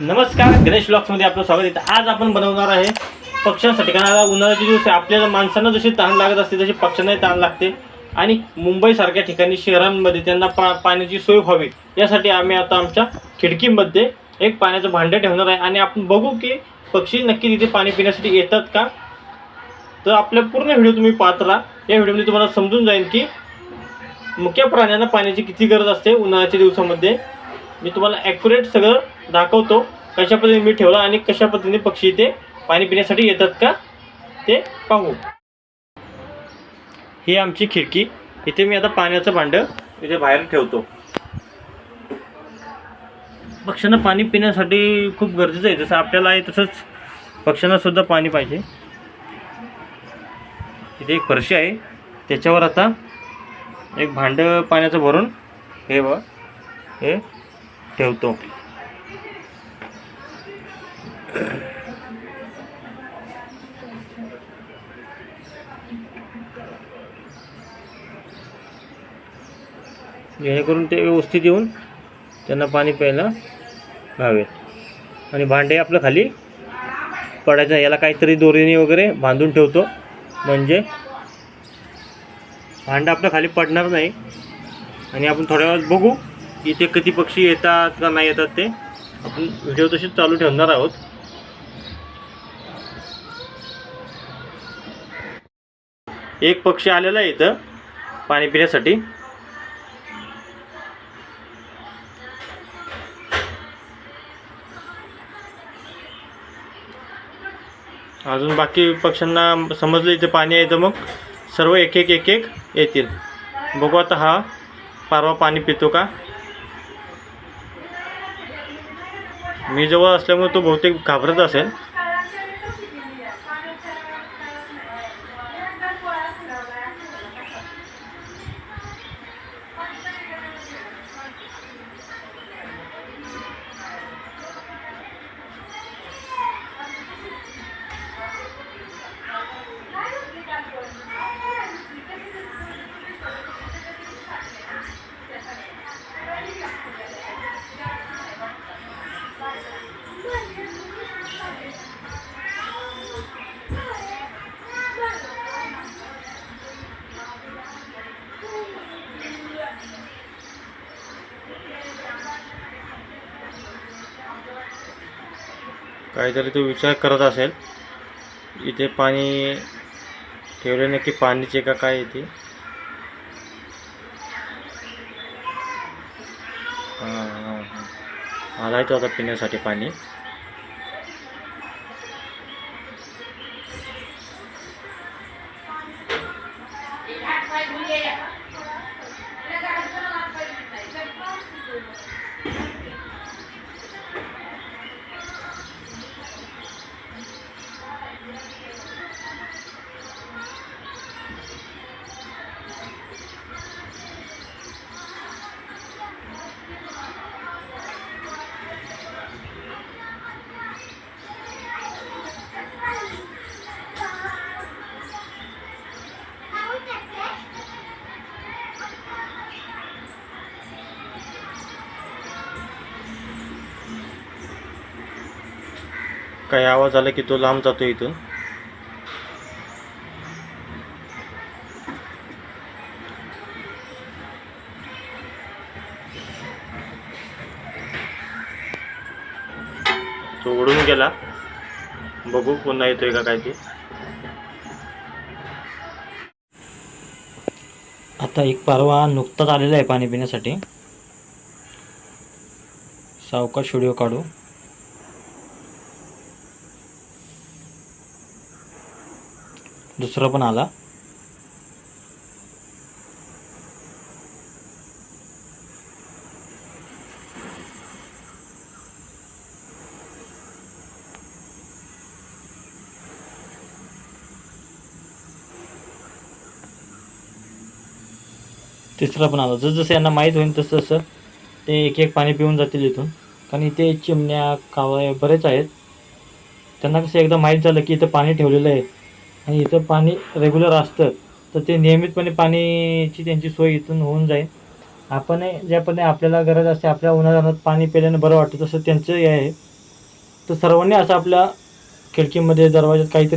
नमस्कार गणेश ब्लॉक्समध्ये आपलं स्वागत. आहे आज आपण बनवणार आहे पक्ष्यांसाठी. कारण आता उन्हाळ्याचे दिवस आहे आपल्याला माणसांना जशी ताण लागत असते तशी पक्ष्यांनाही ताण लागते. आणि मुंबईसारख्या ठिकाणी शहरांमध्ये त्यांना पा पाण्याची सोय व्हावी. यासाठी आम्ही आता आमच्या खिडकीमध्ये एक पाण्याचं भांडं ठेवणार आहे. आणि आपण बघू की पक्षी नक्की तिथे पाणी पिण्यासाठी येतात का? तर आपल्या पूर्ण व्हिडिओ तुम्ही पाहत राहा. या व्हिडिओमध्ये तुम्हाला समजून जाईल की मुख्य प्राण्यांना पाण्याची किती गरज असते उन्हाळ्याच्या दिवसामध्ये. मी तुम्हाला ॲक्युरेट सगळं दाखवतो कशा पद्धतीने मी ठेवला आणि कशा पद्धतीने पक्षी इथे पाणी पिण्यासाठी येतात का ते पाहू. ही आमची खिडकी. इथे मी आता पाण्याचं भांडं इथे बाहेर ठेवतो. पक्ष्यांना पाणी पिण्यासाठी खूप गरजेचं आहे. जसं आपल्याला आहे तसंच पक्ष्यांनासुद्धा पाणी पाहिजे. इथे एक फरशी आहे. त्याच्यावर आता एक भांडं पाण्याचं भरून हे बघ हे ठेवतो. जेणेकरून ते व्यवस्थित येऊन त्यांना पाणी प्यायला घावेत आणि भांडे आपलं खाली पडायचं याला काहीतरी दोरीने वगैरे बांधून ठेवतो. म्हणजे भांडं आपलं खाली पडणार नाही. आणि आपण थोड्या वेळात बघू इथे किती पक्षी येतात का नाही येतात ते. आपण व्हिडिओ तशीच चालू ठेवणार आहोत. एक पक्षी आलेला आहे इथं पाणी पिण्यासाठी. अजून बाकी पक्ष्यांना समजलं इथे पाणी आहे तर मग. सर्व एक एक एक एक येतील. बघू आता हा पारवा पाणी पितो का? मी जवळ असल्यामुळे तो बहुतेक घाबरत असेल. काहीतरी तो विचार करत असेल. इथे पाणी ठेवले नक्की पाणीचे का काय इथे? हां हां हां. आहे तो आता पिण्यासाठी पाणी. काही आवाज आला की तो लांब जातो इथून. तो उडून गेला. बघू पुन्हा येतोय का काय ते. आता एक परवा नुकताच आलेला आहे पाणी पिण्यासाठी. सावकाश व्हिडिओ काढू. दुसरा पण आला. तिसरा पण आला. जसजसं जसं यांना माहीत होईल तसं तसं ते एक एक पाणी पिऊन जातील इथून. कारण इथे चिमण्या कावळे बरेच आहेत. त्यांना कसं एकदा माहीत झालं की इथं पाणी ठेवलेलं आहे. आणि इथं पाणी रेग्युलर असतं तर ते नियमितपणे पाणीची त्यांची सोय इथून होऊन जाईल. आपण ज्यापणे आपल्याला गरज असते आपल्या उन्हाळ्यात पाणी पिल्यानं बरं वाटतं तसं त्यांचं हे आहे. तर सर्वांनी असं आपल्या खिडकीमध्ये दरवाज्यात काहीतरी